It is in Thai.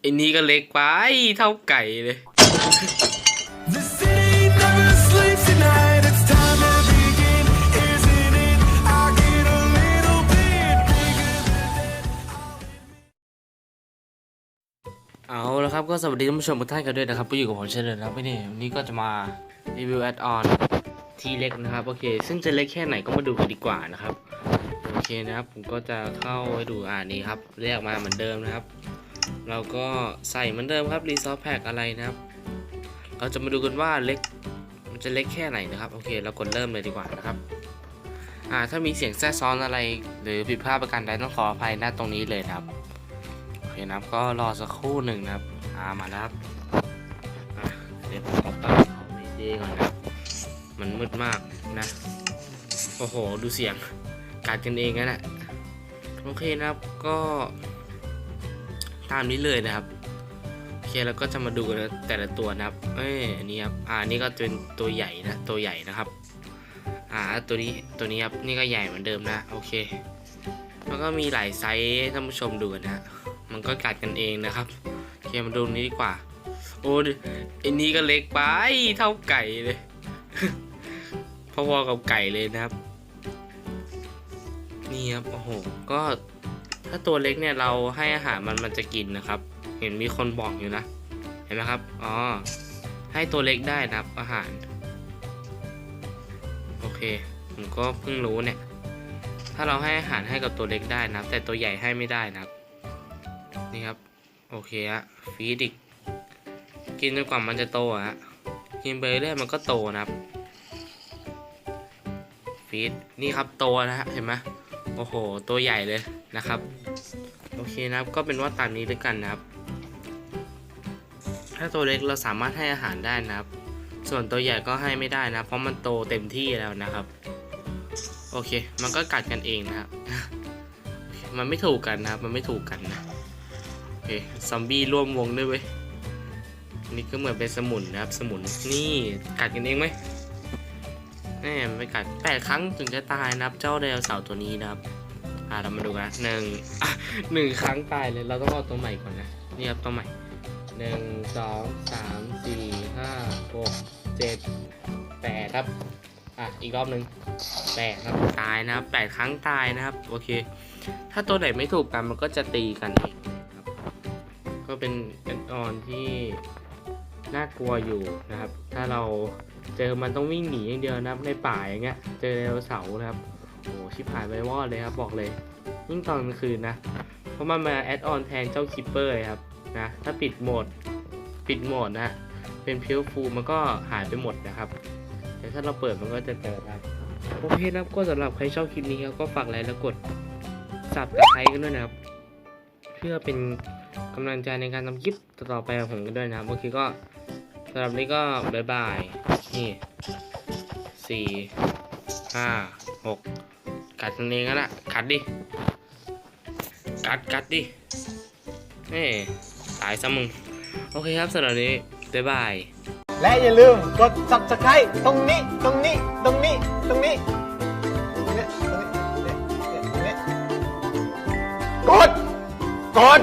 ไอ้นี่ก็เล็กไปเท่าไก่เลย The city never sleeps at night. It's time to begin, isn't it? I get a little bit bigger than เอาละครับก็สวัสดีท่านผู้ชมทุกท่านกันด้วยนะครับก็อยู่กับผมเช่นเดิมนะครับวันนี้วันนี้ก็จะมารีวิวแอดออนทีเล็กนะครับโอเค ซึ่งจะเล็กแค่ไหนก็มาดูกันดีกว่านะครับ โอเคนะครับ ผมก็จะเข้าไปดูอ่านี้ครับเรียกมาเหมือนเดิมนะครับ เราก็ใส่เหมือนเดิมครับรีซอสแพ็กอะไรนะครับ เราจะมาดูกันว่าเล็กมันจะเล็กแค่ไหนนะครับ โอเค เรากดเริ่มเลยดีกว่านะครับ อ่า ถ้ามีเสียงแทรกซ้อนอะไร หรือผิดพลาดประการใดต้องขออภัยณตรงนี้เลยครับ โอเคนะครับ ก็รอสักครู่หนึ่งนะครับ อ่า มาแล้วครับอะเดี๋ยวผมขอปรับเอาไม่ดีก่อนนะมันมืดมากนะ โอ้โห ดูเสียง กัดกันเองนั่นแหละ โอเคนะครับ ก็ ตามนี้เลยนะครับโอเคแล้วก็จะมาดูกันแต่ละตัวนะครับเอ้ยอันนี้ครับอ่านี่ก็เป็นตัวใหญ่นะตัวใหญ่นะครับอ่าตัวนี้ตัวนี้ครับนี่ก็ใหญ่เหมือนเดิมนะโอเคแล้วก็มีหลายไซส์ให้ท่านผู้ชมดูนะมันก็กัดกันเองนะครับโอเคมาดูนี้ดีกว่า โอ้ดิอันนี้ก็เล็กไปเท่าไก่เลยพอๆกับไก่เลยนะครับ นี่ครับโอ้โหก็ ถ้าตัวเล็กเนี่ยเราให้อาหารมันมันจะกินนะครับ เห็นมีคนบอกอยู่นะ เห็นไหมครับ อ๋อ ให้ตัวเล็กได้นะครับ อาหาร โอเค ผมก็เพิ่งรู้เนี่ย ถ้าเราให้อาหารให้กับตัวเล็กได้นะครับ แต่ตัวใหญ่ให้ไม่ได้นะครับ นี่ครับ โอเคฮะ ฟีดอีกกินจนกว่ามันจะโตอะฮะ กินไปเรื่อยมันก็โตนะครับ ฟีด นี่ครับโตนะฮะ เห็นไหม โอ้โห ตัวใหญ่เลยนะครับ โอเคนะครับ ก็เป็นว่าตามนี้ด้วยกันนะครับ ถ้าตัวเล็กเราสามารถให้อาหารได้นะครับ ส่วนตัวใหญ่ก็ให้ไม่ได้นะ เพราะมันโตเต็มที่แล้วนะครับ โอเค มันก็กัดกันเองนะครับ มันไม่ถูกกันนะครับ มันไม่ถูกกันนะ โอเค ซอมบี้ร่วมวงด้วยเว้ยนี่ก็เหมือนเป็นสมุนนะครับ สมุน นี่กัดกันเองไหม แน่ไม่กัดแปดครั้งถึงจะตายนะครับ เจ้าไดโนเสาร์ตัวนี้นะครับ อ่าเรามาดูกันหนึ่งหนึ่งครั้งตายเลย เราต้องเอาตัวใหม่ก่อนนะ นี่ครับตัวใหม่หนึ่งสองสามสี่ห้าหกเจ็ดแปดครับ อะอีกรอบหนึ่งแปดครับตายนะครับแปดครั้งตายนะครับ โอเค ถ้าตัวไหนไม่ถูกกันมันก็จะตีกันเองครับ ก็เป็นเป็นออนที่น่ากลัวอยู่นะครับ ถ้าเรา เจอมันต้องวิ่งหนีอย่างเดียวนะครับ ในป่าอย่างเงี้ย เจอไดโนเสาร์นะครับโอ้ชิบหายไปวอดเลยครับบอกเลยยิ่งตอนกลางคืนนะ เพราะมันมาแอดออนแทนเจ้าคิปเปอร์ครับนะถ้าปิดโหมดปิดโหมดนะ เป็นเพิวฟูมันก็หายไปหมดนะครับแต่ถ้าเราเปิดมันก็จะเจอครับโอเคนะครับก็สำหรับใครชอบคลิปนี้ครับก็ฝากไลค์และกดสับตะไคร้กันด้วยนะครับ เพื่อเป็นกำลังใจในการทำคลิปต่อไปของผมกันด้วยนะครับโอเคก็ำหรับนี้ก็บายบาย นี่สี่ห้าหกกัดตัวเองกันละกัดดิ กัดกัดดิเอ้ตายซะมึง โอเคครับสำหรับนี้บายบาย และอย่าลืมกด subscribe ตรงนี้ ตรงนี้ ตรงนี้ ตรงนี้ตรงนี้ตรงนี้ตรงนี้กด กด